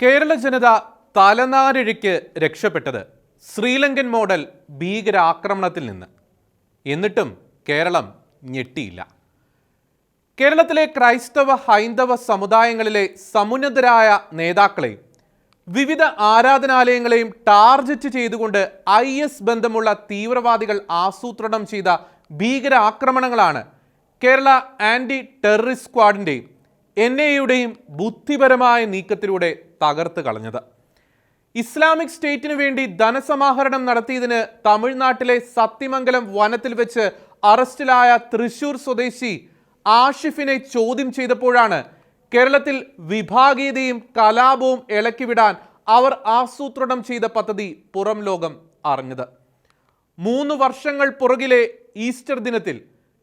കേരള ജനത തലനാരിഴയ്ക്ക് രക്ഷപ്പെട്ടത് ശ്രീലങ്കൻ മോഡൽ ഭീകരാക്രമണത്തിൽ നിന്ന്. എന്നിട്ടും കേരളം ഞെട്ടിയില്ല. കേരളത്തിലെ ക്രൈസ്തവ ഹൈന്ദവ സമുദായങ്ങളിലെ സമുന്നതരായ നേതാക്കളെ വിവിധ ആരാധനാലയങ്ങളെയും ടാർജറ്റ് ചെയ്തുകൊണ്ട് ഐ എസ് ബന്ധമുള്ള തീവ്രവാദികൾ ആസൂത്രണം ചെയ്ത ഭീകരാക്രമണങ്ങളാണ് കേരള ആന്റി ടെററിസ്റ്റ് സ്ക്വാഡിന്റെയും എൻ ബുദ്ധിപരമായ നീക്കത്തിലൂടെ തകർത്ത് കളഞ്ഞത്. ഇസ്ലാമിക് സ്റ്റേറ്റിനു വേണ്ടി ധനസമാഹരണം നടത്തിയതിന് തമിഴ്നാട്ടിലെ സത്യമംഗലം വനത്തിൽ വെച്ച് അറസ്റ്റിലായ തൃശൂർ സ്വദേശി ആഷിഫിനെ ചോദ്യം ചെയ്തപ്പോഴാണ് കേരളത്തിൽ വിഭാഗീയതയും കലാപവും ഇളക്കിവിടാൻ അവർ ആസൂത്രണം ചെയ്ത പദ്ധതി പുറം ലോകം അറിഞ്ഞത്. മൂന്ന് വർഷങ്ങൾ പുറകിലെ ഈസ്റ്റർ ദിനത്തിൽ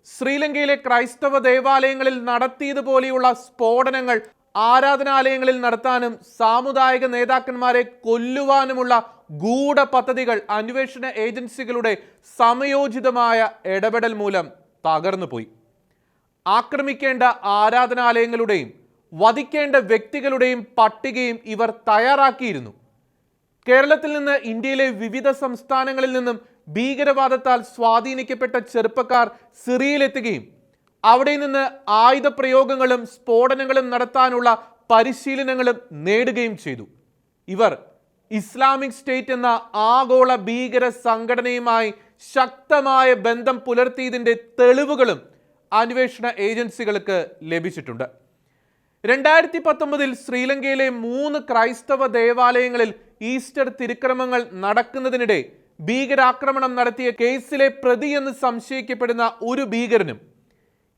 ശ്രീലങ്കയിലെ ക്രൈസ്തവ ദേവാലയങ്ങളിൽ നടത്തിയതുപോലെയുള്ള സ്ഫോടനങ്ങൾ ആരാധനാലയങ്ങളിൽ നടത്താനും സാമുദായിക നേതാക്കന്മാരെ കൊല്ലുവാനുമുള്ള ഗൂഢ പദ്ധതികൾ അന്വേഷണ ഏജൻസികളുടെ സമയോചിതമായ ഇടപെടൽ മൂലം തകർന്നുപോയി. ആക്രമിക്കേണ്ട ആരാധനാലയങ്ങളുടെയും വധിക്കേണ്ട വ്യക്തികളുടെയും പട്ടികയും ഇവർ തയ്യാറാക്കിയിരുന്നു. കേരളത്തിൽ നിന്ന് ഇന്ത്യയിലെ വിവിധ സംസ്ഥാനങ്ങളിൽ നിന്നും ഭീകരവാദത്താൽ സ്വാധീനിക്കപ്പെട്ട ചെറുപ്പക്കാർ സിറിയയിലെത്തുകയും അവിടെ നിന്ന് ആയുധ പ്രയോഗങ്ങളും സ്ഫോടനങ്ങളും നടത്താനുള്ള പരിശീലനങ്ങളും നേടുകയും ചെയ്തു. ഇവർ ഇസ്ലാമിക് സ്റ്റേറ്റ് എന്ന ആഗോള ഭീകര സംഘടനയുമായി ശക്തമായ ബന്ധം പുലർത്തിയതിന്റെ തെളിവുകളും അന്വേഷണ ഏജൻസികൾക്ക് ലഭിച്ചിട്ടുണ്ട്. രണ്ടായിരത്തി പത്തൊമ്പതിൽ ശ്രീലങ്കയിലെ മൂന്ന് ക്രൈസ്തവ ദേവാലയങ്ങളിൽ ഈസ്റ്റർ തിരുക്രമങ്ങൾ നടക്കുന്നതിനിടെ ഭീകരാക്രമണം നടത്തിയ കേസിലെ പ്രതിയെന്ന് സംശയിക്കപ്പെടുന്ന ഒരു ഭീകരനും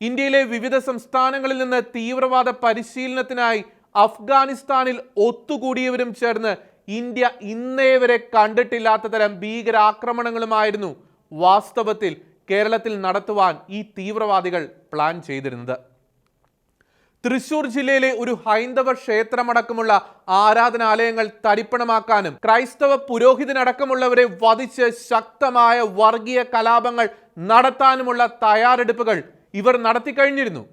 ഇന്ത്യയിലെ വിവിധ സംസ്ഥാനങ്ങളിൽ നിന്ന് തീവ്രവാദ പരിശീലനത്തിനായി അഫ്ഗാനിസ്ഥാനിൽ ഒത്തുകൂടിയവരും ചേർന്ന് ഇന്ത്യ ഇന്നേ വരെ കണ്ടിട്ടില്ലാത്ത തരം ഭീകരാക്രമണങ്ങളുമായിരുന്നു വാസ്തവത്തിൽ കേരളത്തിൽ നടത്തുവാൻ ഈ തീവ്രവാദികൾ പ്ലാൻ ചെയ്തിരുന്നത്. തൃശൂർ ജില്ലയിലെ ഒരു ഹൈന്ദവ ക്ഷേത്രമടക്കമുള്ള ആരാധനാലയങ്ങൾ തരിപ്പണമാക്കാനും ക്രൈസ്തവ പുരോഹിതനടക്കമുള്ളവരെ വധിച്ച് ശക്തമായ വർഗീയ കലാപങ്ങൾ നടത്താനുമുള്ള തയ്യാറെടുപ്പുകൾ ഇവർ നടത്തിക്കഴിഞ്ഞിരുന്നു.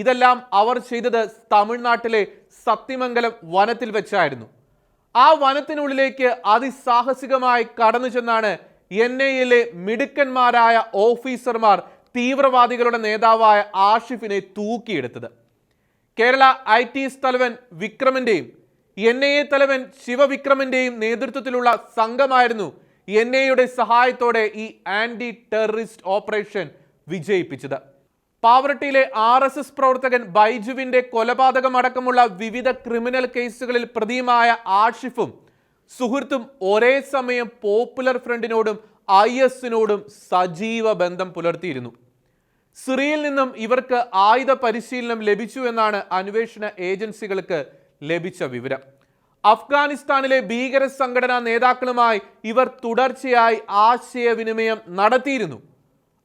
ഇതെല്ലാം അവർ ചെയ്തത് തമിഴ്നാട്ടിലെ സത്യമംഗലം വനത്തിൽ വെച്ചായിരുന്നു. ആ വനത്തിനുള്ളിലേക്ക് അതിസാഹസികമായി കടന്നു ചെന്നാണ് എൻ ഐയിലെ മിടുക്കന്മാരായ ഓഫീസർമാർ തീവ്രവാദികളുടെ നേതാവായ ആഷിഫിനെ തൂക്കിയെടുത്തത്. കേരള ഐ ടി എസ് തലവൻ വിക്രമന്റെയും എൻ ഐ എ തലവൻ ശിവവിക്രമന്റെയും നേതൃത്വത്തിലുള്ള സംഘമായിരുന്നു എൻ ഐയുടെ സഹായത്തോടെ ഈ ആന്റി ടെററിസ്റ്റ് ഓപ്പറേഷൻ വിജയിപ്പിച്ചത്. പാവറട്ടിയിലെ ആർ എസ് എസ് പ്രവർത്തകൻ ബൈജുവിന്റെ കൊലപാതകമടക്കമുള്ള വിവിധ ക്രിമിനൽ കേസുകളിൽ പ്രതിയുമായ ആഷിഫും സുഹൃത്തും ഒരേ സമയം പോപ്പുലർ ഫ്രണ്ടിനോടും ഐ എസിനോടും സജീവ ബന്ധം പുലർത്തിയിരുന്നു. സിറിയയിൽ നിന്നും ഇവർക്ക് ആയുധ പരിശീലനം ലഭിച്ചു എന്നാണ് അന്വേഷണ ഏജൻസികൾക്ക് ലഭിച്ച വിവരം. അഫ്ഗാനിസ്ഥാനിലെ ഭീകര സംഘടനാ നേതാക്കളുമായി ഇവർ തുടർച്ചയായി ആശയവിനിമയം നടത്തിയിരുന്നു.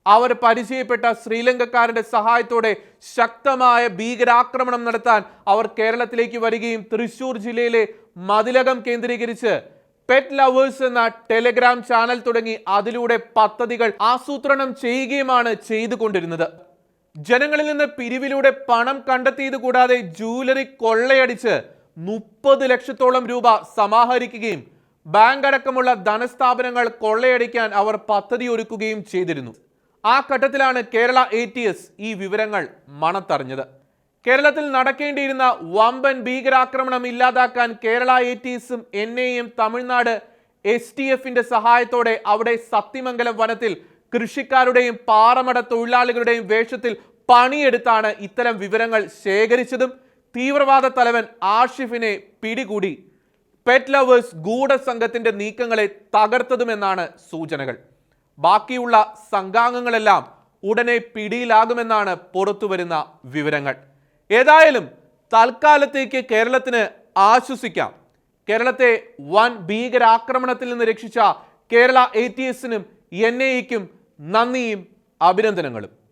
അവർ പരിചയപ്പെട്ട ശ്രീലങ്കക്കാരുടെ സഹായത്തോടെ ശക്തമായ ഭീകരാക്രമണം നടത്താൻ അവർ കേരളത്തിലേക്ക് വരികയും തൃശൂർ ജില്ലയിലെ മതിലകം കേന്ദ്രീകരിച്ച് പെറ്റ് ലവേഴ്സ് എന്ന ടെലിഗ്രാം ചാനൽ തുടങ്ങി അതിലൂടെ പദ്ധതികൾ ആസൂത്രണം ചെയ്യുകയുമാണ് ചെയ്തുകൊണ്ടിരുന്നത്. ജനങ്ങളിൽ നിന്ന് പിരിവിലൂടെ പണം കണ്ടെത്തിയത് കൂടാതെ ജൂവലറി കൊള്ളയടിച്ച് മുപ്പത് ലക്ഷത്തോളം രൂപ സമാഹരിക്കുകയും ബാങ്ക് അടക്കമുള്ള ധനസ്ഥാപനങ്ങൾ കൊള്ളയടിക്കാൻ അവർ പദ്ധതി ഒരുക്കുകയും ചെയ്തിരുന്നു. ആ ഘട്ടത്തിലാണ് കേരള എ ടി എസ് ഈ വിവരങ്ങൾ മണത്തറിഞ്ഞത്. കേരളത്തിൽ നടക്കേണ്ടിയിരുന്ന വമ്പൻ ഭീകരാക്രമണം ഇല്ലാതാക്കാൻ കേരള എ ടി എസും എൻ തമിഴ്നാട് എസ് ടി എഫിന്റെ സഹായത്തോടെ അവിടെ സത്യമംഗലം വനത്തിൽ കൃഷിക്കാരുടെയും പാറമട തൊഴിലാളികളുടെയും വേഷത്തിൽ പണിയെടുത്താണ് ഇത്തരം വിവരങ്ങൾ ശേഖരിച്ചതും തീവ്രവാദ തലവൻ ആഷിഫിനെ പിടികൂടി. പെറ്റ് ലവേഴ്സ് ഗൂഢസംഘത്തിന്റെ നീക്കങ്ങളെ തകർത്തതുമെന്നാണ് സൂചനകൾ. ബാക്കിയുള്ള സംഘാംഗങ്ങളെല്ലാം ഉടനെ പിടിയിലാകുമെന്നാണ് പുറത്തുവരുന്ന വിവരങ്ങൾ. ഏതായാലും തൽക്കാലത്തേക്ക് കേരളത്തിന് ആശ്വസിക്കാം. കേരളത്തെ വൻ ഭീകരാക്രമണത്തിൽ നിന്ന് രക്ഷിച്ച കേരള എ ടി എസിനും എൻ ഐക്കും നന്ദിയും അഭിനന്ദനങ്ങളും.